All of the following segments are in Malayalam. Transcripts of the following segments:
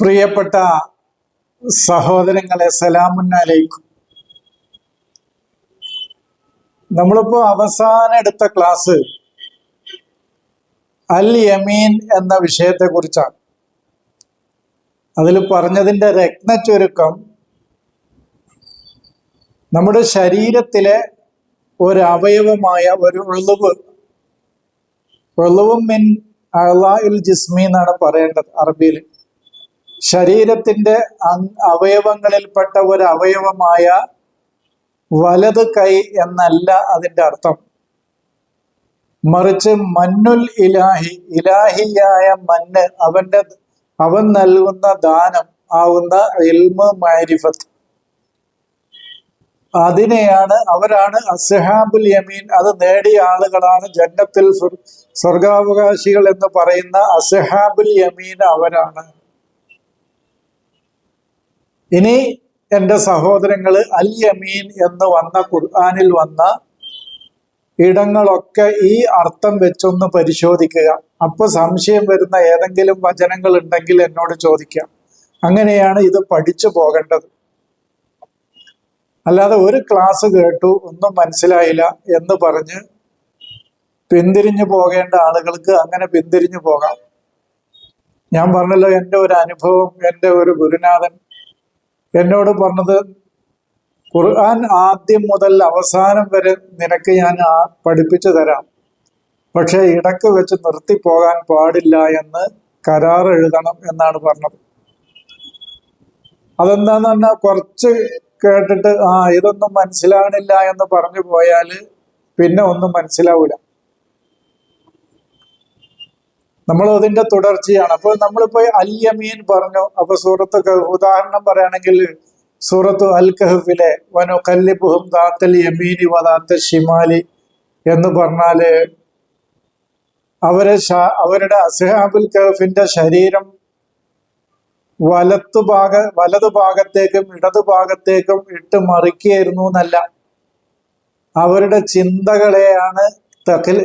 പ്രിയപ്പെട്ട സഹോദരങ്ങളെ സലാമുന്നാലേക്കും. നമ്മളിപ്പോ അവസാനം എടുത്ത ക്ലാസ് അൽ യമീൻ എന്ന വിഷയത്തെ കുറിച്ചാണ് അതിൽ പറഞ്ഞതിന്റെ രത്നച്ചുരുക്കം നമ്മുടെ ശരീരത്തിലെ ഒരു അവയവമായ ഒരു ഉളുവ് ഉളുവും മിൻ അളായിൽ ജിസ്മി എന്നാണ് പറയേണ്ടത് അറബിയിൽ. ശരീരത്തിന്റെ അവയവങ്ങളിൽപ്പെട്ട ഒരു അവയവമായ വലത് കൈ എന്നല്ല അതിന്റെ അർത്ഥം. മറിച്ച് മന്നുൽ ഇലാഹി ഇലാഹിയായ മന്ന് അവന്റെ അവൻ നൽകുന്ന ദാനം ആവുന്ന ഇൽമ മാരിഫത്ത്. അതിനെയാണ് അവരാണ് അസഹാബുൽ യമീൻ അത് നേടിയ ആളുകളാണ് ജന്നത്തിൽ സ്വർഗാവകാശികൾ എന്ന് പറയുന്ന അസഹാബുൽ യമീൻ അവരാണ്. ഇനി എന്റെ സഹോദരങ്ങൾ അൽ യമീൻ എന്ന് വന്ന ഖുർആാനിൽ വന്ന ഇടങ്ങളൊക്കെ ഈ അർത്ഥം വെച്ചൊന്ന് പരിശോധിക്കുക. അപ്പൊ സംശയം വരുന്ന ഏതെങ്കിലും വചനങ്ങൾ ഉണ്ടെങ്കിൽ എന്നോട് ചോദിക്കാം. അങ്ങനെയാണ് ഇത് പഠിച്ചു പോകേണ്ടത്. അല്ലാതെ ഒരു ക്ലാസ് കേട്ടു ഒന്നും മനസ്സിലായില്ല എന്ന് പറഞ്ഞ് പിന്തിരിഞ്ഞു പോകേണ്ട ആളുകൾക്ക് അങ്ങനെ പിന്തിരിഞ്ഞു പോകാം. ഞാൻ പറഞ്ഞല്ലോ എന്റെ ഒരു അനുഭവം എന്റെ ഒരു ഗുരുനാഥൻ എന്നോട് പറഞ്ഞത് ഖുർആൻ ആദ്യം മുതൽ അവസാനം വരെ നിനക്ക് ഞാൻ പഠിപ്പിച്ചു തരാം. പക്ഷെ ഇടയ്ക്ക് വെച്ച് നിർത്തി പോകാൻ പാടില്ല എന്ന് കരാർ എഴുതണം എന്നാണ് പറഞ്ഞത്. അതെന്താന്ന് പറഞ്ഞാൽ കുറച്ച് കേട്ടിട്ട് ആ ഇതൊന്നും മനസ്സിലാകണില്ല എന്ന് പറഞ്ഞു പോയാൽ പിന്നെ ഒന്നും മനസ്സിലാവൂല. നമ്മൾ അതിന്റെ തുടർച്ചയാണ്. അപ്പോൾ നമ്മളിപ്പോ അൽ യമീൻ പറഞ്ഞു. അപ്പൊ സൂറത്ത് ഉദാഹരണം പറയുകയാണെങ്കിൽ സൂറത്ത് അൽ കഹഫിലെ വനു കല്ലിബുഹും ദാത്തൽ യമീനി വദാത്ത ഷിമാലി എന്ന് പറഞ്ഞാൽ അവരെ അവരുടെ അസഹാബുൽ കഹഫിന്റെ ശരീരം വലത്തു ഭാഗ വലതു ഭാഗത്തേക്കും ഇടതു ഭാഗത്തേക്കും ഇട്ട് മറിക്കുകയായിരുന്നു എന്നല്ല. അവരുടെ ചിന്തകളെയാണ് തകൽ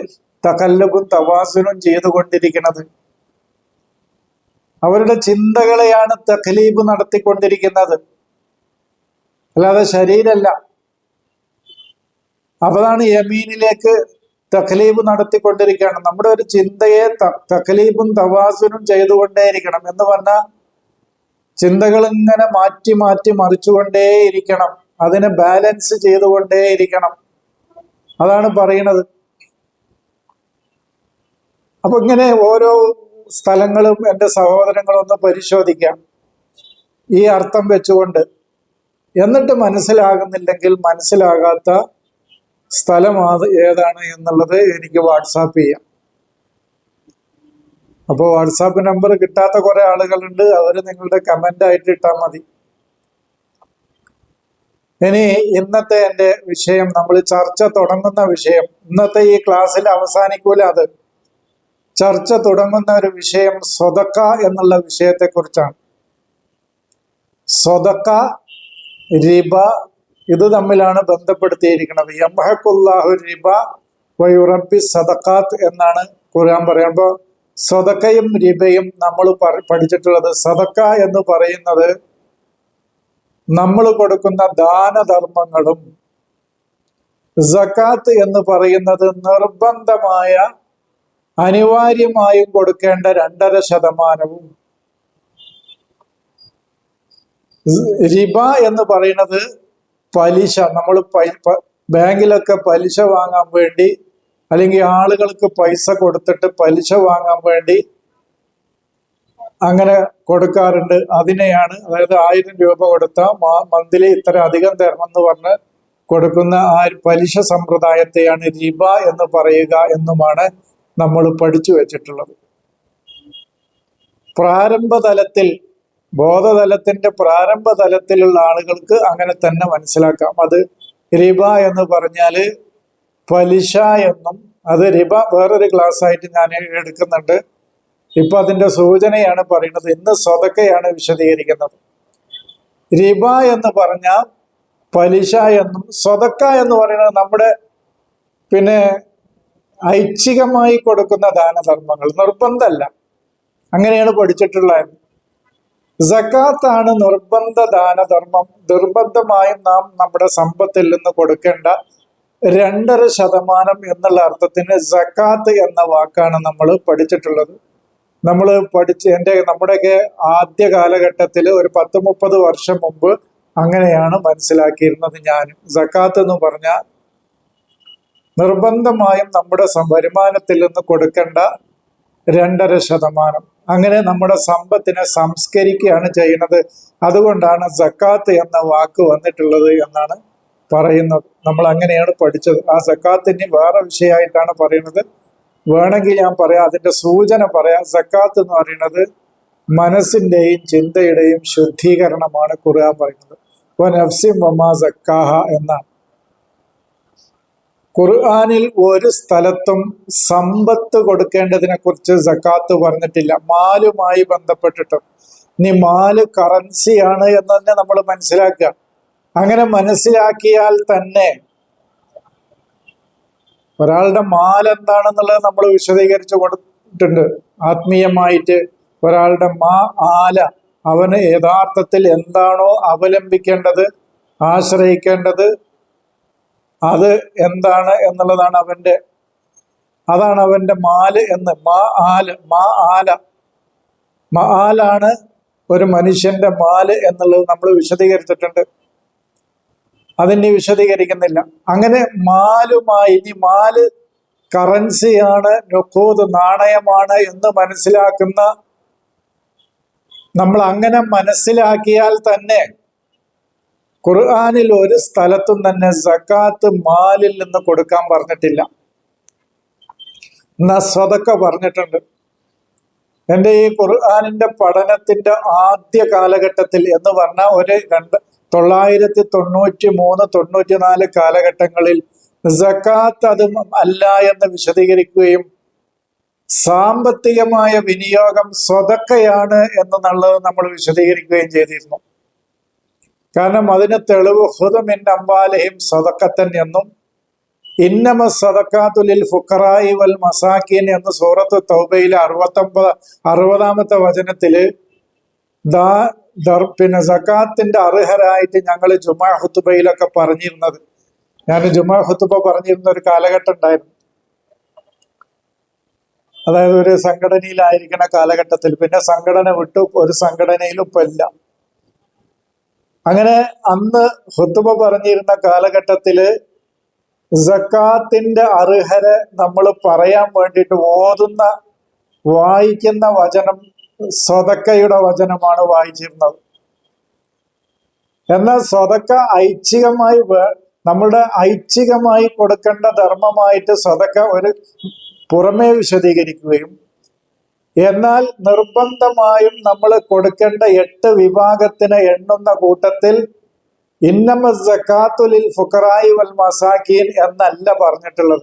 തകല്ലുബും തവാസുനും ചെയ്തുകൊണ്ടിരിക്കുന്നത്. അവരുടെ ചിന്തകളെയാണ് തഖലീബ് നടത്തിക്കൊണ്ടിരിക്കുന്നത്. അല്ലാതെ ശരീരമല്ല അതാണ് യമീനിലേക്ക് തഖലീബ് നടത്തിക്കൊണ്ടിരിക്കുകയാണ്. നമ്മുടെ ഒരു ചിന്തയെ തഖലീബും തവാസുനും ചെയ്തുകൊണ്ടേയിരിക്കണം എന്ന് പറഞ്ഞാൽ ചിന്തകൾ ഇങ്ങനെ മാറ്റി മാറ്റി മറിച്ചുകൊണ്ടേയിരിക്കണം. അതിനെ ബാലൻസ് ചെയ്തുകൊണ്ടേയിരിക്കണം. അതാണ് പറയുന്നത്. അപ്പൊ ഇങ്ങനെ ഓരോ സ്ഥലങ്ങളും എന്റെ സഹോദരങ്ങളും ഒന്ന് പരിശോധിക്കാം. ഈ അർത്ഥം വെച്ചുകൊണ്ട് എന്നിട്ട് മനസ്സിലാകുന്നില്ലെങ്കിൽ മനസ്സിലാകാത്ത സ്ഥലം ഏതാണ് എന്നുള്ളത് എനിക്ക് വാട്സാപ്പ് ചെയ്യാം. അപ്പോൾ വാട്സാപ്പ് നമ്പർ കിട്ടാത്ത കുറെ ആളുകളുണ്ട് അവർ നിങ്ങളുടെ കമന്റ് ആയിട്ട് ഇട്ടാൽ മതി. ഇനി ഇന്നത്തെ എന്റെ വിഷയം നമ്മൾ ചർച്ച തുടങ്ങുന്ന വിഷയം ഇന്നത്തെ ഈ ക്ലാസ്സിൽ അവസാനിക്കൂല അത്. ചർച്ച തുടങ്ങുന്ന ഒരു വിഷയം സ്വതക്ക എന്നുള്ള വിഷയത്തെ കുറിച്ചാണ് സ്വതക്ക റിബ ഇത് തമ്മിലാണ് ബന്ധപ്പെടുത്തിയിരിക്കുന്നത്. യംഹക്കുല്ലാഹു റിബ വയുറബി സദക്കാത്ത് എന്നാണ് ഖുർആൻ പറയുമ്പോൾ സ്വതക്കയും റിബയും നമ്മൾ പഠിച്ചിട്ടുള്ളത് സദക്ക എന്ന് പറയുന്നത് നമ്മൾ കൊടുക്കുന്ന ദാനധർമ്മങ്ങളും സക്കാത്ത് എന്ന് പറയുന്നത് നിർബന്ധമായ അനിവാര്യമായും കൊടുക്കേണ്ട രണ്ടര ശതമാനവും. റിബ എന്ന് പറയുന്നത് പലിശ. നമ്മൾ ബാങ്കിലൊക്കെ പലിശ വാങ്ങാൻ വേണ്ടി അല്ലെങ്കിൽ ആളുകൾക്ക് പൈസ കൊടുത്തിട്ട് പലിശ വാങ്ങാൻ വേണ്ടി അങ്ങനെ കൊടുക്കാറുണ്ട്. അതിനെയാണ് അതായത് ആയിരം രൂപ കൊടുത്ത മന്ത്ലി ഇത്ര അധികം തരണമെന്ന് പറഞ്ഞ് കൊടുക്കുന്ന ആ പലിശ സമ്പ്രദായത്തെയാണ് റിബ എന്ന് പറയുക എന്നുമാണ് നമ്മൾ പഠിച്ചു വച്ചിട്ടുള്ളത്. പ്രാരംഭതലത്തിൽ ബോധതലത്തിന്റെ പ്രാരംഭ തലത്തിലുള്ള ആളുകൾക്ക് അങ്ങനെ തന്നെ മനസ്സിലാക്കാം. അത് റിബ എന്ന് പറഞ്ഞാൽ പലിശ എന്നും അത് റിബ വേറൊരു ക്ലാസ് ആയിട്ട് ഞാൻ എടുക്കുന്നുണ്ട്. ഇപ്പൊ അതിന്റെ സൂചനയാണ് പറയുന്നത്. ഇന്ന് സ്വതക്കയാണ് വിശദീകരിക്കുന്നത്. റിബ എന്ന് പറഞ്ഞാൽ പലിശ എന്നും സ്വതക്ക എന്ന് പറയുന്നത് നമ്മുടെ പിന്നെ ഐച്ഛികമായി കൊടുക്കുന്ന ദാനധർമ്മങ്ങൾ നിർബന്ധമല്ല. അങ്ങനെയാണ് പഠിച്ചിട്ടുള്ളത്. സക്കാത്താണ് നിർബന്ധ ദാനധർമ്മം. നിർബന്ധമായും നാം നമ്മുടെ സമ്പത്തിൽ നിന്ന് കൊടുക്കേണ്ട രണ്ടര ശതമാനം എന്നുള്ള അർത്ഥത്തിന് സക്കാത്ത് എന്ന വാക്കാണ് നമ്മൾ പഠിച്ചിട്ടുള്ളത്. നമ്മൾ പഠിച്ച് എന്റെ നമ്മുടെയൊക്കെ ആദ്യ കാലഘട്ടത്തിൽ ഒരു പത്ത് മുപ്പത് വർഷം മുമ്പ് അങ്ങനെയാണ് മനസ്സിലാക്കിയിരുന്നത് ഞാനും. സക്കാത്ത് എന്ന് പറഞ്ഞാൽ നിർബന്ധമായും നമ്മുടെ വരുമാനത്തിൽ നിന്ന് കൊടുക്കേണ്ട രണ്ടര ശതമാനം. അങ്ങനെ നമ്മുടെ സമ്പത്തിനെ സംസ്കരിക്കുകയാണ് ചെയ്യുന്നത്. അതുകൊണ്ടാണ് സക്കാത്ത് എന്ന വാക്ക് വന്നിട്ടുള്ളത് എന്നാണ് പറയുന്നത്. നമ്മൾ അങ്ങനെയാണ് പഠിച്ചത്. ആ സക്കാത്തിന് വേറെ വിഷയമായിട്ടാണ് പറയുന്നത്. വേണമെങ്കിൽ ഞാൻ പറയാം അതിന്റെ സൂചന പറയാം. സക്കാത്ത് എന്ന് പറയുന്നത് മനസ്സിന്റെയും ചിന്തയുടെയും ശുദ്ധീകരണമാണ് ഖുർആൻ പറയുന്നത്. നഫ്സിം വമാ സക്കാഹ എന്നാണ്. ഖുർആനിൽ ഒരു സ്ഥലത്തും സമ്പത്ത് കൊടുക്കേണ്ടതിനെ കുറിച്ച് സക്കാത്ത് പറഞ്ഞിട്ടില്ല. മാലുമായി ബന്ധപ്പെട്ടിട്ടും. ഇനി മാൽ കറൻസിയാണ് എന്ന് തന്നെ നമ്മൾ മനസ്സിലാക്കുക. അങ്ങനെ മനസ്സിലാക്കിയാൽ തന്നെ ഒരാളുടെ മാൽ എന്താണെന്നുള്ളത് നമ്മൾ വിശദീകരിച്ചു കൊടുത്തിട്ടുണ്ട്. ആത്മീയമായിട്ട് ഒരാളുടെ മാ ആല അവന് യഥാർത്ഥത്തിൽ എന്താണോ അവലംബിക്കേണ്ടത് ആശ്രയിക്കേണ്ടത് അത് എന്താണ് എന്നുള്ളതാണ് അവന്റെ അതാണ് അവന്റെ മാൽ എന്ന്. മാ ആൽ മാ ആല. മാ ആലാണ് ഒരു മനുഷ്യന്റെ മാൽ എന്നുള്ളത് നമ്മൾ വിശദീകരിച്ചിട്ടുണ്ട്. അതിനി വിശദീകരിക്കുന്നില്ല. അങ്ങനെ മാലുമായി ഇനി മാൽ കറൻസിയാണ് നൊക്കോത് നാണയമാണ് എന്ന് മനസ്സിലാക്കുന്ന നമ്മൾ അങ്ങനെ മനസ്സിലാക്കിയാൽ തന്നെ ഖുർആാനിൽ ഒരു സ്ഥലത്തും തന്നെ സക്കാത്ത് മാലിൽ നിന്ന് കൊടുക്കാൻ പറഞ്ഞിട്ടില്ല. എന്നാ സ്വതൊക്കെ പറഞ്ഞിട്ടുണ്ട്. എന്റെ ഈ ഖുർആാനിന്റെ പഠനത്തിന്റെ ആദ്യ കാലഘട്ടത്തിൽ എന്ന് പറഞ്ഞാൽ ഒരു രണ്ട് തൊള്ളായിരത്തി തൊണ്ണൂറ്റി മൂന്ന് തൊണ്ണൂറ്റി നാല് കാലഘട്ടങ്ങളിൽ സക്കാത്ത് അത് അല്ല എന്ന് വിശദീകരിക്കുകയും സാമ്പത്തികമായ വിനിയോഗം സ്വതക്കയാണ് എന്നുള്ളത് നമ്മൾ വിശദീകരിക്കുകയും ചെയ്തിരുന്നു. കാരണം അതിന് തെളിവ് ഹുദമിൻ അംബാലഹിം സദക്കത്തൻ എന്നും ഇന്നമ സദക്കാത്തുലിൽ ഫുക്കറായി വൽ മസാക്കിൻ എന്ന് സൂറത്ത് തൗബയിലെ അറുപത്തൊമ്പത് അറുപതാമത്തെ വചനത്തിൽ ദർ പിന്നെ സക്കാത്തിന്റെ അർഹരായിട്ട് ഞങ്ങൾ ജുമാ ഹുത്തുബയിലൊക്കെ പറഞ്ഞിരുന്നത്. ഞാൻ ജുമാ ഹുത്തുബ പറഞ്ഞിരുന്ന ഒരു കാലഘട്ടം ഉണ്ടായിരുന്നു. അതായത് ഒരു സംഘടനയിലായിരിക്കണ കാലഘട്ടത്തിൽ. പിന്നെ സംഘടന വിട്ടു ഒരു സംഘടനയിലും ഇപ്പൊ ഇല്ല. അങ്ങനെ അന്ന് ഹുത്തുബ പറഞ്ഞിരുന്ന കാലഘട്ടത്തിൽ സക്കാത്തിന്റെ അർഹരെ നമ്മൾ പറയാൻ വേണ്ടിയിട്ട് ഓതുന്ന വായിക്കുന്ന വചനം സ്വതക്കയുടെ വചനമാണ് വായിച്ചിരുന്നത്. എന്നാൽ സ്വതക്ക ഐച്ഛികമായി നമ്മുടെ ഐച്ഛികമായി കൊടുക്കേണ്ട ധർമ്മമായിട്ട് സ്വതക്ക ഒരു പുറമേ വിശദീകരിക്കുകയും എന്നാൽ നിർബന്ധമായും നമ്മൾ കൊടുക്കേണ്ട എട്ട് വിഭാഗത്തിന് എണ്ണുന്ന കൂട്ടത്തിൽ ഇന്നമ സക്കാത്തുലിൽ ഫുക്കറായി വൽ മസാക്കീൻ എന്നല്ല പറഞ്ഞിട്ടുള്ളത്.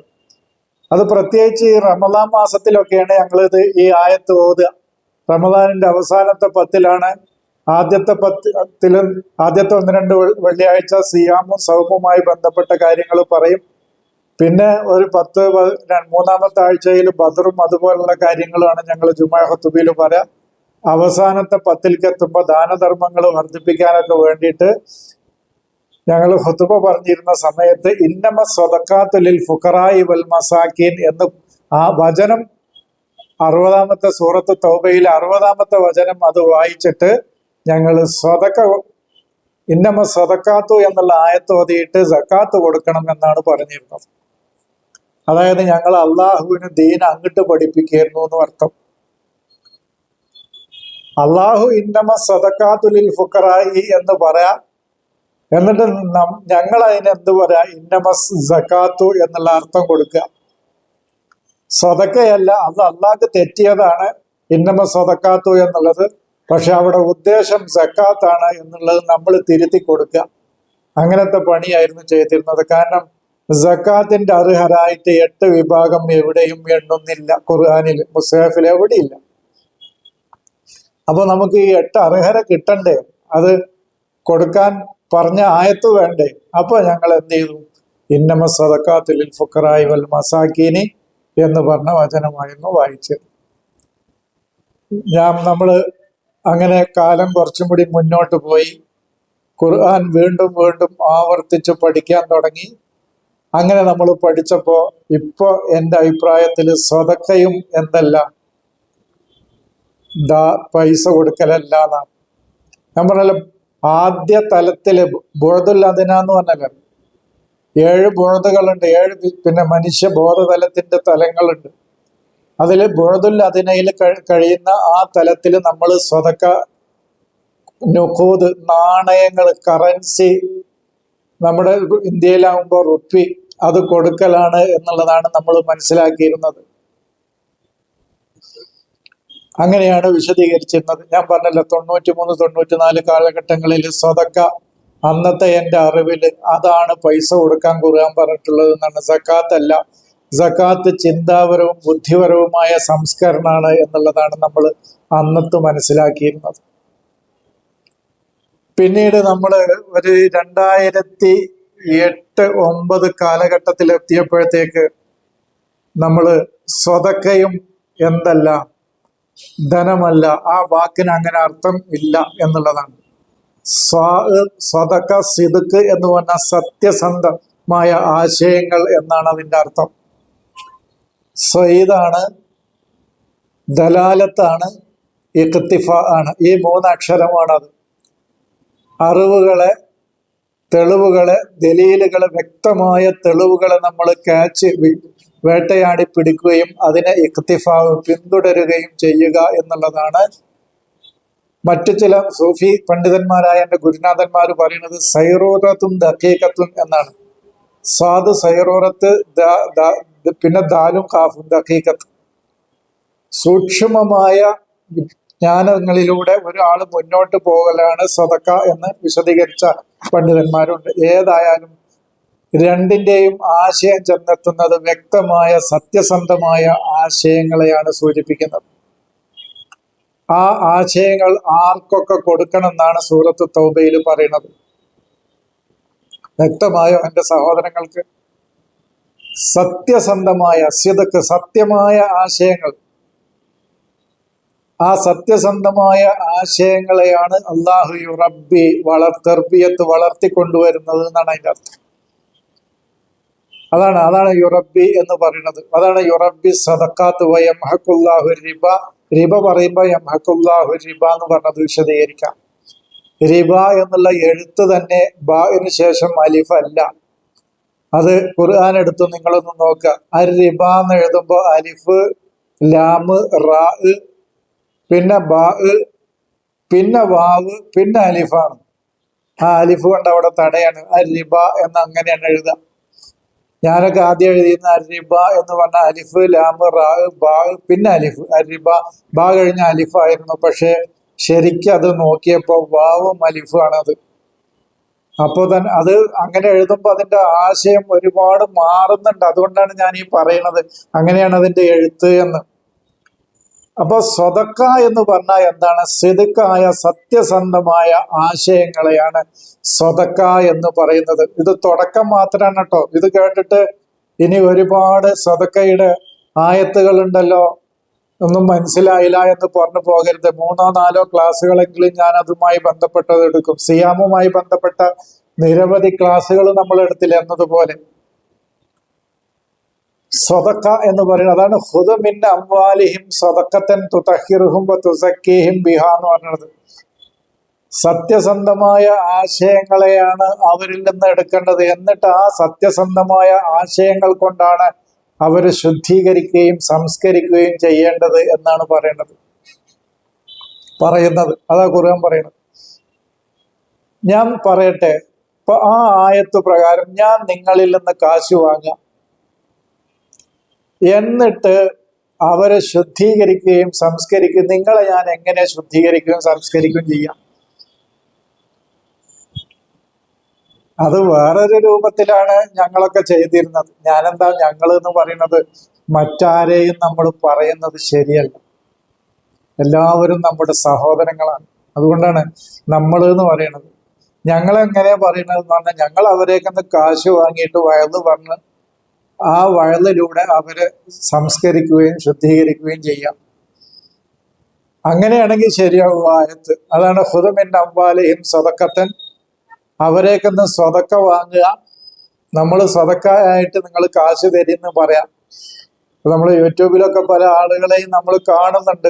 അത് പ്രത്യേകിച്ച് ഈ റമദാൻ മാസത്തിലൊക്കെയാണ് ഞങ്ങളിത് ഈ ആയത്ത് ഓതുക. റമദാനിന്റെ അവസാനത്തെ പത്തിലാണ് ആദ്യത്തെ പത്തിലും ആദ്യത്തെ ഒന്ന് രണ്ട് വെള്ളി- വെള്ളിയാഴ്ച സിയാമും സൗമുമായി ബന്ധപ്പെട്ട കാര്യങ്ങൾ പറയും. പിന്നെ ഒരു പത്ത് മൂന്നാമത്തെ ആഴ്ചയിൽ ബദറും അതുപോലുള്ള കാര്യങ്ങളാണ് ഞങ്ങൾ ജുമാ ഹത്തുബിയിൽ പറയാം. അവസാനത്തെ പത്തിലേക്ക് എത്തുമ്പോൾ ദാനധർമ്മങ്ങൾ വർദ്ധിപ്പിക്കാനൊക്കെ വേണ്ടിയിട്ട് ഞങ്ങൾ ഹുത്തുബ പറഞ്ഞിരുന്ന സമയത്ത് ഇന്നമ സ്വതക്കാത്തുലിൽ ഫുഖറായി വൽ മസാക്കീൻ എന്ന് ആ വചനം അറുപതാമത്തെ സൂറത്ത് തൗബയിൽ അറുപതാമത്തെ വചനം അത് വായിച്ചിട്ട് ഞങ്ങൾ സ്വതക്ക ഇന്നമ സ്വതക്കാത്തു എന്നുള്ള ആയത്തോതിയിട്ട് സക്കാത്ത് കൊടുക്കണം എന്നാണ് പറഞ്ഞിരുന്നത്. അതായത് ഞങ്ങൾ അള്ളാഹുവിന് ദീൻ അങ്ങോട്ട് പഠിപ്പിക്കുന്നു എന്ന് അർത്ഥം. അള്ളാഹു ഇന്നമ സദക്കാത്തുലിൽ ഫുക്കറായി എന്ന് പറയാ. എന്നിട്ട് ഞങ്ങൾ അതിന് എന്ത് പറയാ? ഇന്നമ സക്കാത്തു എന്നുള്ള അർത്ഥം കൊടുക്കുക സ്വതക്കയല്ല അത് അള്ളാഹ്ക്ക് തെറ്റിയതാണ് ഇന്നമ സ്വതക്കാത്തു എന്നുള്ളത്. പക്ഷെ അവിടെ ഉദ്ദേശം സക്കാത്താണ് എന്നുള്ളത് നമ്മൾ തിരുത്തി കൊടുക്കുക അങ്ങനത്തെ പണിയായിരുന്നു ചെയ്തിരുന്നത്. കാരണം സക്കാത്തിന്റെ അർഹരായിട്ട് എട്ട് വിഭാഗം എവിടെയും എണ്ണുന്നില്ല. ഖുർആാനിൽ മുസാഫിൽ എവിടെയില്ല. അപ്പോൾ നമുക്ക് ഈ എട്ട് അർഹര കിട്ടണ്ടേ? അത് കൊടുക്കാൻ പറഞ്ഞ ആയത്ത് വേണ്ടേ? അപ്പോൾ ഞങ്ങൾ എന്ത് ചെയ്തു? ഇന്നമ സദക്കാത്തിൽ ഫുക്കറായി വൽ മസാക്കീനി എന്ന് പറഞ്ഞ വചനമായിരുന്നു വായിച്ചത്. ഞാൻ നമ്മൾ അങ്ങനെ കാലം കുറച്ചും കൂടി മുന്നോട്ട് പോയി. ഖുർആൻ വീണ്ടും വീണ്ടും ആവർത്തിച്ച് പഠിക്കാൻ തുടങ്ങി. അങ്ങനെ നമ്മൾ പഠിച്ചപ്പോ ഇപ്പൊ എന്റെ അഭിപ്രായത്തിൽ സ്വതക്കയും എന്തല്ല. പൈസ കൊടുക്കലല്ല എന്നാണ് ഞാൻ പറഞ്ഞല്ലോ ആദ്യ തലത്തിൽ ബോധുൽ അതിനാന്ന് പറഞ്ഞല്ലോ. ഏഴ് ബോധകളുണ്ട് ഏഴ് പിന്നെ മനുഷ്യ ബോധതലത്തിന്റെ തലങ്ങളുണ്ട്. അതിൽ ബോധുൽ അതിനയിൽ കഴിയുന്ന ആ തലത്തിൽ നമ്മൾ സ്വതക്ക നുക്കൂത് നാണയങ്ങൾ കറൻസി നമ്മുടെ ഇന്ത്യയിലാകുമ്പോൾ റുപ്പി അത് കൊടുക്കലാണ് എന്നുള്ളതാണ് നമ്മൾ മനസ്സിലാക്കിയിരുന്നത്. അങ്ങനെയാണ് വിശദീകരിച്ചിരുന്നത്. ഞാൻ പറഞ്ഞല്ലോ തൊണ്ണൂറ്റി മൂന്ന് തൊണ്ണൂറ്റി നാല് കാലഘട്ടങ്ങളിൽ സ്വതക്ക അന്നത്തെ എന്റെ അറിവിൽ അതാണ് പൈസ കൊടുക്കാൻ കുറുകാൻ പറഞ്ഞിട്ടുള്ളത് എന്നാണ്. സക്കാത്ത് അല്ല സക്കാത്ത് ചിന്താപരവും ബുദ്ധിപരവുമായ സംസ്കരണമാണ് എന്നുള്ളതാണ് നമ്മൾ അന്നത്ത് മനസ്സിലാക്കിയിരുന്നത്. പിന്നീട് നമ്മൾ ഒരു രണ്ടായിരത്തി എട്ട് ഒമ്പത് കാലഘട്ടത്തിൽ എത്തിയപ്പോഴത്തേക്ക് നമ്മൾ സ്വതക്കയും എന്തല്ല ധനമല്ല ആ വാക്കിന് അങ്ങനെ അർത്ഥം ഇല്ല എന്നുള്ളതാണ്. സ്വാ സ്വതക്ക സിതുക്ക് എന്ന് പറഞ്ഞ സത്യസന്ധമായ ആശയങ്ങൾ എന്നാണ് അതിന്റെ അർത്ഥം. സയ്ദാണ് ദലാലത്താണ് ഇഖ്തിഫ ആണ്. ഈ മൂന്ന് അക്ഷരമാണ് അറിവുകളെ തെളിവുകളെ ദലീലുകളെ വ്യക്തമായ തെളിവുകളെ നമ്മൾ ക്യാച്ച് വേട്ടയാടി പിടിക്കുകയും അതിനെ ഇക്തിഫാവ് പിന്തുടരുകയും ചെയ്യുക എന്നുള്ളതാണ്. മറ്റു ചില സൂഫി പണ്ഡിതന്മാരായ എന്റെ ഗുരുനാഥന്മാർ പറയുന്നത് സൈറോറത്തും ദഖീഖത്തും എന്നാണ്. സാദ് സൈറോറത്ത് പിന്നെ ദാലും കാഫും ദഖീഖത്ത്. സൂക്ഷ്മമായ ജ്ഞാനങ്ങളിലൂടെ ഒരാൾ മുന്നോട്ട് പോകലാണ് സദക്ക എന്ന് വിശദീകരിച്ച പണ്ഡിതന്മാരുണ്ട്. ഏതായാലും രണ്ടിന്റെയും ആശയം ചെന്നെത്തുന്നത് വ്യക്തമായ സത്യസന്ധമായ ആശയങ്ങളെയാണ് സൂചിപ്പിക്കുന്നത്. ആ ആശയങ്ങൾ ആർക്കൊക്കെ കൊടുക്കണം എന്നാണ് സൂറത്ത് തൗബയിൽ പറയുന്നത്. വ്യക്തമായ എന്റെ സഹോദരങ്ങൾക്ക്? സത്യസന്ധമായ സ്യതക്ക് സത്യമായ ആശയങ്ങൾ ആ സത്യസന്ധമായ ആശയങ്ങളെയാണ് അള്ളാഹു റബ്ബി വളർ തെർബിയത്ത് വളർത്തിക്കൊണ്ടുവരുന്നത് എന്നാണ് അതിന്റെ അർത്ഥം. അതാണ് അതാണ് യുറബി എന്ന് പറയുന്നത്. അതാണ് യുറബി സദക്കാത്ത് വയംഹക്കുല്ലാഹു റിബ. റിബ പറയുമ്പോൾ യംഹക്കുല്ലാഹു റിബ എന്ന് പറഞ്ഞത് വിശദീകരിക്കാം. റിബ എന്നുള്ള എഴുത്ത് തന്നെ ബാന് ശേഷം അലിഫ് അല്ല. അത് ഖുർആൻ എടുത്ത് നിങ്ങളൊന്ന് നോക്കുക അരിബ എന്ന് എഴുതുമ്പോൾ അലിഫ് ലാമ് റാ പിന്നെ ബാ പിന്നെ വാവ് പിന്നെ അലിഫാണ്. ആ അലിഫ് കൊണ്ട് അവിടെ തടയാണ്. അരിബ എന്ന് അങ്ങനെയാണ് എഴുതുക ഞാനൊക്കെ ആദ്യം എഴുതിയിരുന്ന അരിബ എന്ന് പറഞ്ഞ അലിഫ് ലാമ് റാ ബാ പിന്നെ അലിഫ്. അരിബ ബാ കഴിഞ്ഞ അലിഫായിരുന്നു. പക്ഷേ ശരിക്കും അത് നോക്കിയപ്പോൾ വാവും അലിഫും അത് അപ്പോൾ തന്നെ അത് അങ്ങനെ എഴുതുമ്പോൾ അതിന്റെ ആശയം ഒരുപാട് മാറുന്നുണ്ട്. അതുകൊണ്ടാണ് ഞാൻ ഈ പറയുന്നത് അങ്ങനെയാണ് അതിന്റെ എഴുത്ത് എന്ന്. അപ്പൊ സ്വതക്ക എന്ന് പറഞ്ഞാൽ എന്താണ്? സിതുക്കായ സത്യസന്ധമായ ആശയങ്ങളെയാണ് സ്വതക്ക എന്ന് പറയുന്നത്. ഇത് തുടക്കം മാത്രമാണ് കേട്ടോ. ഇത് കേട്ടിട്ട് ഇനി ഒരുപാട് സ്വതക്കയുടെ ആയത്തുകളുണ്ടല്ലോ. ഒന്നും മനസ്സിലായില്ല എന്ന് പറഞ്ഞു പോകരുത്. മൂന്നോ നാലോ ക്ലാസ്സുകളെങ്കിലും ഞാൻ അതുമായി ബന്ധപ്പെട്ടത് എടുക്കും സിയാമുമായി ബന്ധപ്പെട്ട നിരവധി ക്ലാസ്സുകൾ നമ്മൾ എടുത്തില്ല എന്നതുപോലെ. സ്വതക്ക എന്ന് പറയുന്നത് അതാണ് ഹുദമിൻ അംവാലിഹിം സ്വതക്കത്തൻ തുതഹിർഹും തുസക്കേഹിം ബിഹ എന്ന് പറയുന്നത് സത്യസന്ധമായ ആശയങ്ങളെയാണ് അവരിൽ നിന്ന് എടുക്കേണ്ടത്. എന്നിട്ട് ആ സത്യസന്ധമായ ആശയങ്ങൾ കൊണ്ടാണ് അവർ ശുദ്ധീകരിക്കുകയും സംസ്കരിക്കുകയും ചെയ്യേണ്ടത് എന്നാണ് പറയേണ്ടത് പറയുന്നത്. അതാ ഖുർആൻ പറയുന്നത്. ഞാൻ പറയട്ടെ. ഇപ്പൊ ആ ആയത്ത് പ്രകാരം ഞാൻ നിങ്ങളിൽ നിന്ന് കാശ് വാങ്ങാം. എന്നിട്ട് അവരെ ശുദ്ധീകരിക്കുകയും സംസ്കരിക്കുകയും നിങ്ങളെ ഞാൻ എങ്ങനെ ശുദ്ധീകരിക്കുകയും സംസ്കരിക്കുകയും ചെയ്യാം? അത് വേറൊരു രൂപത്തിലാണ് ഞങ്ങളൊക്കെ ചെയ്തിരുന്നത്. ഞാനെന്താ ഞങ്ങൾ എന്ന് പറയുന്നത്? മറ്റാരെയും നമ്മൾ പറയുന്നത് ശരിയല്ല. എല്ലാവരും നമ്മുടെ സഹോദരങ്ങളാണ്. അതുകൊണ്ടാണ് നമ്മൾ എന്ന് പറയുന്നത്. പറയുന്നത് എന്ന് പറഞ്ഞാൽ ഞങ്ങൾ അവരേക്കൊന്ന് കാശ് വാങ്ങിയിട്ട് വയന്ന് പറഞ്ഞ് ആ വഴലിലൂടെ അവരെ സംസ്കരിക്കുകയും ശുദ്ധീകരിക്കുകയും ചെയ്യാം. അങ്ങനെയാണെങ്കിൽ ശരിയാവും ആയത്ത്. അതാണ് ഹുദമിൻ അമ്പാലയും സ്വതക്കത്തൻ അവരേക്കൊന്ന് സ്വതക്ക വാങ്ങുക. നമ്മൾ സ്വതക്കായിട്ട് നിങ്ങൾ കാശ് തരുമെന്ന് പറയാം. നമ്മൾ യൂട്യൂബിലൊക്കെ പല ആളുകളെയും നമ്മൾ കാണുന്നുണ്ട്.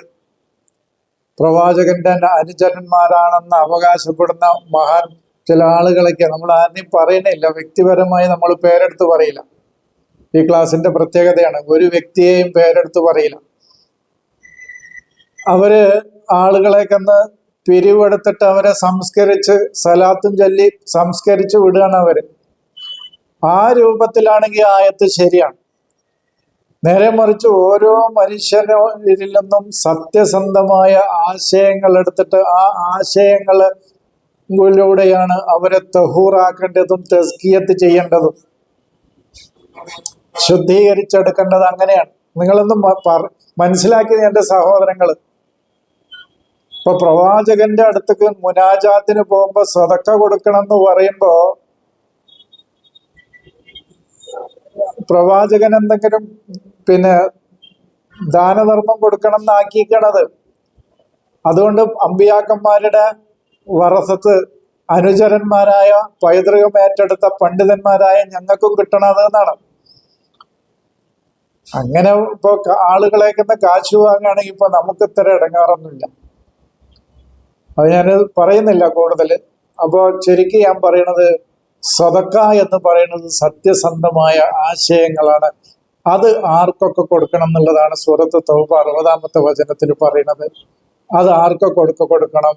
പ്രവാചകന്റെ അനുചരന്മാരാണെന്ന് അവകാശപ്പെടുന്ന മഹാൻ ചില ആളുകളൊക്കെ. നമ്മൾ ആരെയും പറയുന്നില്ല വ്യക്തിപരമായി നമ്മൾ പേരെടുത്ത് പറയില്ല. ഈ ക്ലാസിന്റെ പ്രത്യേകതയാണ്. ഒരു വ്യക്തിയെയും പേരെടുത്ത് പറയില്ല. അവർ ആളുകളെ കന്ന് പിരിവെടുത്തിട്ട് അവരെ സംസ്കരിച്ച് സലാത്തും ചൊല്ലി സംസ്കരിച്ച് വിടുകയാണ് അവർ. ആ രൂപത്തിലാണെങ്കിൽ ആയത്ത് ശരിയാണ്. നേരെ മറിച്ച് ഓരോ മനുഷ്യരിൽ നിന്നും സത്യസന്ധമായ ആശയങ്ങൾ എടുത്തിട്ട് ആ ആശയങ്ങളിലൂടെയാണ് അവരെ തഹൂറാക്കേണ്ടതും തെസ്കിയത്ത് ചെയ്യേണ്ടതും. ശുദ്ധീകരിച്ചെടുക്കേണ്ടത് അങ്ങനെയാണ്. നിങ്ങളൊന്നും മനസ്സിലാക്കിയത് എന്റെ സഹോദരങ്ങൾ ഇപ്പൊ പ്രവാചകന്റെ അടുത്തേക്ക് മുനാജാത്തിന് പോകുമ്പോ സ്വതക്ക കൊടുക്കണം എന്ന് പറയുമ്പോ പ്രവാചകൻ എന്തെങ്കിലും പിന്നെ ദാനധർമ്മം കൊടുക്കണം എന്നാക്കിക്കണത് അതുകൊണ്ട് അമ്പിയാക്കന്മാരുടെ വറസത്ത് അനുചരന്മാരായ പൈതൃകം ഏറ്റെടുത്ത പണ്ഡിതന്മാരായ ഞങ്ങൾക്കും കിട്ടണത് എന്നാണ്. അങ്ങനെ ഇപ്പൊ ആളുകളേക്കുന്ന കാശ് വാങ്ങുകയാണെങ്കിൽ ഇപ്പൊ നമുക്ക് ഇത്ര ഇടങ്ങാറൊന്നുമില്ല. അത് ഞാൻ പറയുന്നില്ല കൂടുതൽ അപ്പോൾ ശരിക്കും ഞാൻ പറയണത് സ്വതക്ക എന്ന് പറയുന്നത് സത്യസന്ധമായ ആശയങ്ങളാണ്. അത് ആർക്കൊക്കെ കൊടുക്കണം എന്നുള്ളതാണ് സൂറത്ത് തൗബ അറുപതാമത്തെ വചനത്തിൽ പറയുന്നത്. അത് ആർക്കൊക്കെ കൊടുക്ക കൊടുക്കണം?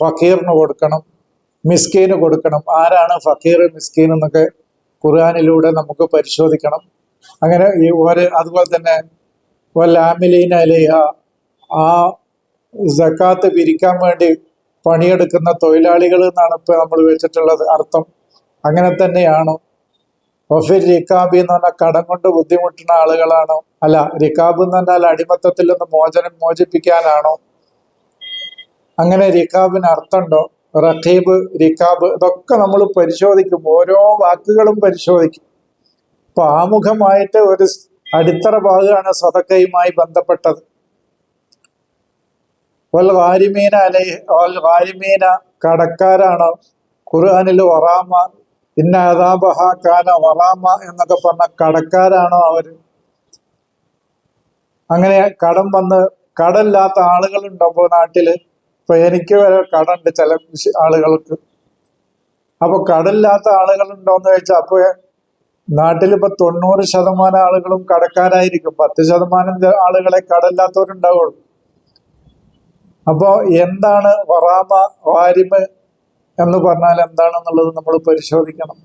ഫക്കീറിന് കൊടുക്കണം. മിസ്കീന് കൊടുക്കണം. ആരാണ് ഫക്കീർ മിസ്കീൻ എന്നൊക്കെ ഖുർആാനിലൂടെ നമുക്ക് പരിശോധിക്കണം. അങ്ങനെ ഈ ഒരു അതുപോലെ തന്നെ വല്ലാമിലീന അലിഹ ആ സക്കാത്ത് പിരിക്കാൻ വേണ്ടി പണിയെടുക്കുന്ന തൊഴിലാളികൾ എന്നാണ് ഇപ്പൊ നമ്മൾ വെച്ചിട്ടുള്ളത് അർത്ഥം. അങ്ങനെ തന്നെയാണ്. ഒഫിർ റിക്കാബി എന്ന് പറഞ്ഞാൽ കടം കൊണ്ട് ബുദ്ധിമുട്ടുന്ന ആളുകളാണോ. അല്ല റിക്കാബ് എന്ന് പറഞ്ഞാൽ അടിമത്തത്തിൽ നിന്ന് മോചനം മോചിപ്പിക്കാനാണോ? അങ്ങനെ റിക്കാബിന് അർത്ഥമുണ്ടോ? റഖീബ് റിക്കാബ് ഇതൊക്കെ നമ്മൾ പരിശോധിക്കും. ഓരോ വാക്കുകളും പരിശോധിക്കും. അപ്പൊ ആമുഖമായിട്ട് ഒരു അടിത്തറ ഭാഗമാണ് സതക്കയുമായി ബന്ധപ്പെട്ടത്. വൽ വാരിമീന അലൈ വൽ വാരിമീന കടക്കാരാണ് ഖുർആനിൽ വറാമ ഇന്ന അതാബഹ കാന വറാമ എന്നൊക്കെ പറഞ്ഞ കടക്കാരാണോ അവർ. അങ്ങനെ കടം വന്ന് കടമില്ലാത്ത ആളുകളുണ്ടോ ഇപ്പൊ നാട്ടിൽ. ഇപ്പൊ എനിക്ക് വരെ കടമുണ്ട് ചില ആളുകൾക്ക്. അപ്പൊ കടമില്ലാത്ത ആളുകളുണ്ടോന്ന് ചോദിച്ചാൽ അപ്പൊ നാട്ടിൽ ഇപ്പൊ തൊണ്ണൂറ് ശതമാനം ആളുകളും കടക്കാരായിരിക്കും. പത്ത് ശതമാനം ആളുകളെ കടല്ലാത്തവരുണ്ടാവുള്ളൂ. അപ്പോ എന്താണ് വറാമ വാരിമ് എന്ന് പറഞ്ഞാൽ എന്താണെന്നുള്ളത് നമ്മൾ പരിശോധിക്കണം.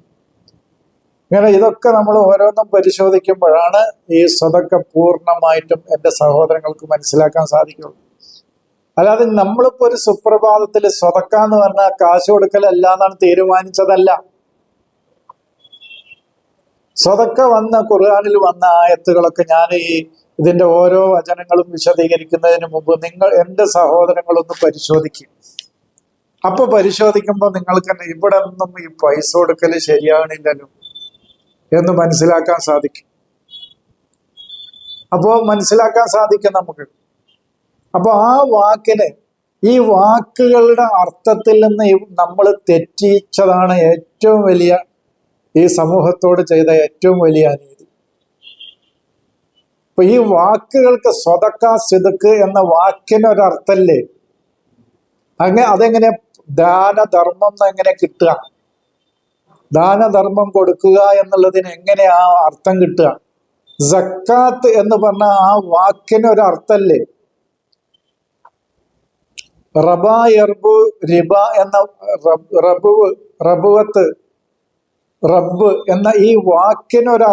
ഇങ്ങനെ ഇതൊക്കെ നമ്മൾ ഓരോന്നും പരിശോധിക്കുമ്പോഴാണ് ഈ സ്വതൊക്കെ പൂർണമായിട്ടും എന്റെ സഹോദരങ്ങൾക്ക് മനസ്സിലാക്കാൻ സാധിക്കുള്ളൂ. അല്ലാതെ നമ്മളിപ്പോ ഒരു സുപ്രഭാതത്തിൽ സ്വതക്ക എന്ന് പറഞ്ഞാൽ കാശ് കൊടുക്കലല്ല എന്നാണ് തീരുമാനിച്ചതല്ല. സ്വതക്ക വന്ന ഖുർആാനിൽ വന്ന ആയത്തുകളൊക്കെ ഞാൻ ഈ ഇതിന്റെ ഓരോ വചനങ്ങളും വിശദീകരിക്കുന്നതിന് മുമ്പ് നിങ്ങൾ എന്റെ സഹോദരങ്ങളൊന്ന് പരിശോധിക്കും. അപ്പൊ പരിശോധിക്കുമ്പോൾ നിങ്ങൾക്ക് തന്നെ ഇവിടെ നിന്നും ഈ പൈസ കൊടുക്കൽ ശരിയാണില്ലല്ലോ എന്ന് മനസ്സിലാക്കാൻ സാധിക്കും. അപ്പോൾ മനസ്സിലാക്കാൻ സാധിക്കും നമുക്ക്. അപ്പോൾ ആ വാക്കിന് ഈ വാക്കുകളുടെ അർത്ഥത്തിൽ നിന്ന് നമ്മൾ തെറ്റിച്ചതാണ് ഏറ്റവും വലിയ ഈ സമൂഹത്തോട് ചെയ്ത ഏറ്റവും വലിയ അനീതി. ഇപ്പൊ ഈ വാക്കുകൾക്ക് സ്വതക്ക സിതുക്ക് എന്ന വാക്കിനൊരർത്ഥല്ലേ? അങ്ങനെ അതെങ്ങനെ ദാനധർമ്മം എന്നെങ്ങനെ കിട്ടുക? ദാനധർമ്മം കൊടുക്കുക എന്നുള്ളതിന് എങ്ങനെ ആ അർത്ഥം കിട്ടുക? സക്കാത്ത് എന്ന് പറഞ്ഞ ആ വാക്കിനൊരർത്ഥല്ലേ? അർത്ഥല്ലേ റബ എന്ന റബ് റബുവ് റബുവത്ത് റബ്ബ് എന്ന ഈ വാക്കിന് ഒരു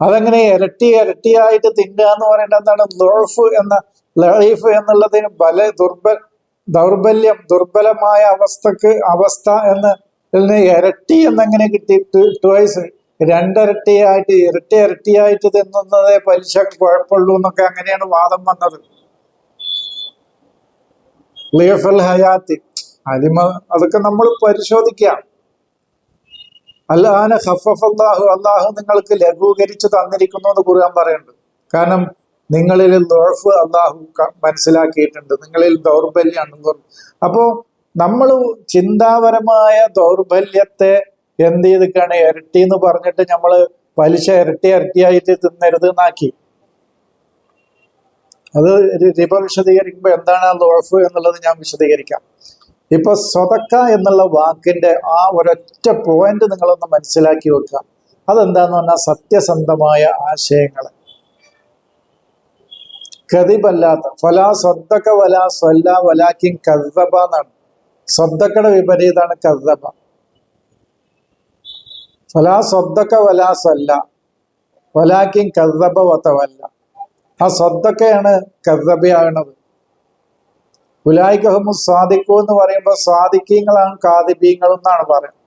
അതങ്ങനെ ഇരട്ടി ഇരട്ടിയായിട്ട് തിന്നുക എന്ന് പറയേണ്ട എന്താണ്? ലോഫ് എന്ന ലൈഫ് എന്നുള്ളതിന് ബല ദുർബൽ ദൗർബല്യം ദുർബലമായ അവസ്ഥക്ക് അവസ്ഥ എന്ന് ഇരട്ടി എന്നെങ്ങനെ കിട്ടി. ട്വൈസ് രണ്ടിരട്ടിയായിട്ട് ഇരട്ടി ഇരട്ടിയായിട്ട് തിന്നുന്നതേ പലിശ കുഴപ്പമുള്ളൂ എന്നൊക്കെ അങ്ങനെയാണ് വാദം വന്നത്. ലിയഫൽ ഹയാത്തി. അലിമ അതൊക്കെ നമ്മൾ പരിശോധിക്കാം. അല്ലാന ഹഫഫല്ലാഹു അള്ളാഹു നിങ്ങൾക്ക് ലഘൂകരിച്ചു തന്നിരിക്കുന്നു എന്ന് ഖുർആൻ പറയുന്നുണ്ട്. കാരണം നിങ്ങളിൽ ദോഫ് അള്ളാഹു മനസ്സിലാക്കിയിട്ടുണ്ട്. നിങ്ങളിൽ ദൗർബല്യമാണ് അപ്പോൾ നമ്മൾ ചിന്താപരമായ ദൗർബല്യത്തെ എന്ത് ചെയ്തിക്കാണ് ഇരട്ടി എന്ന് പറഞ്ഞിട്ട് നമ്മൾ പലിശ ഇരട്ടി ഇരട്ടിയായിട്ട് തിന്നരുത് എന്നാക്കി. അത് രൂപ വിശദീകരിക്കുമ്പോൾ എന്താണ് ആ ലോഫ് എന്നുള്ളത് ഞാൻ വിശദീകരിക്കാം. ഇപ്പൊ സ്വതക്ക എന്നുള്ള വാക്കിന്റെ ആ ഒരൊറ്റ പോയിന്റ് നിങ്ങളൊന്ന് മനസ്സിലാക്കി വെക്കുക. അതെന്താന്ന് പറഞ്ഞാൽ സത്യസന്ധമായ ആശയങ്ങൾ കതിബല്ലാത്ത ഫലാ സ്വന്തക്ക വല സ്വല്ല വലാക്കിൻ കദ്ദബ എന്നാണ്. സ്വന്തക്കയുടെ വിപരീതമാണ് കദ്ദബ ഫലാ സ്വന്തക്ക വല സ്വല്ല വലാക്കിൻ കദ്ദബ വത്തവല്ല ആ സ്വന്തക്കയാണ് കദ്ദബയാകണത് ഉലായിക്കഹമു സാദിക്കു എന്ന് പറയുമ്പോൾ സാദിക്കീങ്ങളാണ് കാതിബീങ്ങളും എന്നാണ് പറയുന്നത്.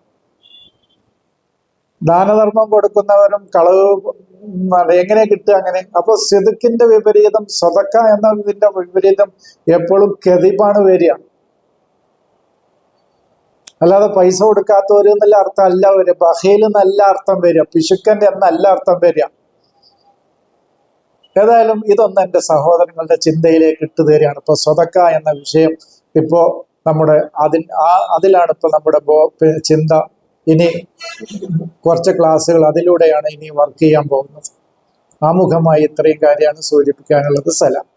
ദാനധർമ്മം കൊടുക്കുന്നവരും കളവ് എങ്ങനെ കിട്ടുക അങ്ങനെ? അപ്പൊ സിദുക്കിന്റെ വിപരീതം സ്വതക്ക എന്ന ഇതിന്റെ വിപരീതം എപ്പോഴും കെതിപ്പാണ് വരിക. അല്ലാതെ പൈസ കൊടുക്കാത്തവര് എന്നല്ല അർത്ഥം അല്ല വരിക. ബഹയിൽ എന്നല്ല അർത്ഥം വരിക. പിശുക്കന്റെ എന്നല്ല അർത്ഥം വരിക. ഏതായാലും ഇതൊന്ന് എന്റെ സഹോദരങ്ങളുടെ ചിന്തയിലേക്ക് ഇട്ടു തരികയാണ്. ഇപ്പൊ സ്വതക്ക എന്ന വിഷയം ഇപ്പോ നമ്മുടെ അതിൽ ആ അതിലാണ് ഇപ്പൊ നമ്മുടെ ബോ- ചിന്ത. ഇനി കുറച്ച് ക്ലാസ്സുകൾ അതിലൂടെയാണ് ഇനി വർക്ക് ചെയ്യാൻ പോകുന്നത്. ആമുഖമായി ഇത്രയും കാര്യമാണ് സൂചിപ്പിക്കാനുള്ളത്. സലാം.